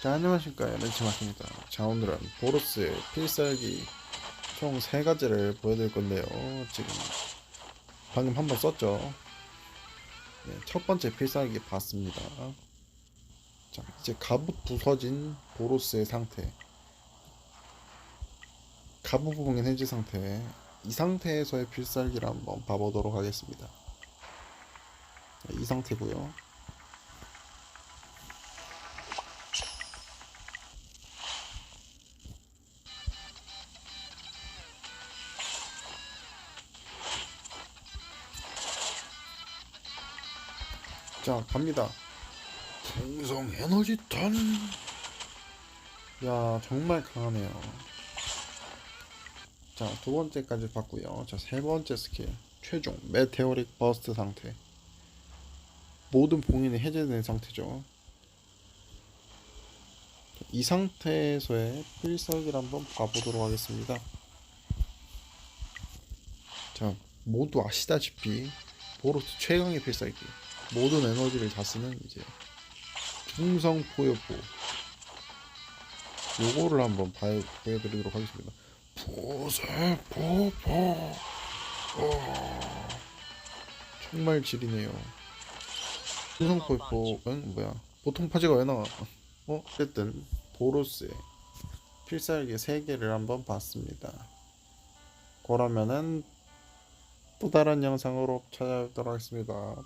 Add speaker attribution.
Speaker 1: 자 안녕하십니까. 렌치마입니다. 자 오늘은 보로스의 필살기 총 3가지를 보여드릴 건데요. 지금 방금 한번 썼죠? 네, 첫 번째 필살기 봤습니다. 자 이제 갑옷 부서진 보로스의 상태. 갑옷 부분 해지 상태. 이 상태에서의 필살기를 한번 봐보도록 하겠습니다. 자, 이 상태고요 자 갑니다 풍성 에너지 턴. 야 정말 강하네요. 자 두 번째까지 봤고요. 자 세 번째 스킬 최종 메테오릭 버스트 상태. 모든 봉인이 해제된 상태죠. 이 상태에서의 필살기를 한번 봐보도록 하겠습니다. 자 모두 아시다시피 보로스 최강의 필살기 모든 에너지를 다 쓰는 이제 중성 포효포. 요거를 한번 봐요, 보여드리도록 하겠습니다. 보세포포. 어, 정말 지리네요. 중성 포효포는 뭐야? 보통 파지가 왜 나와? 어? 어쨌든 보로스의 필살기 3개를 한번 봤습니다. 그러면은 또 다른 영상으로 찾아뵙도록 하겠습니다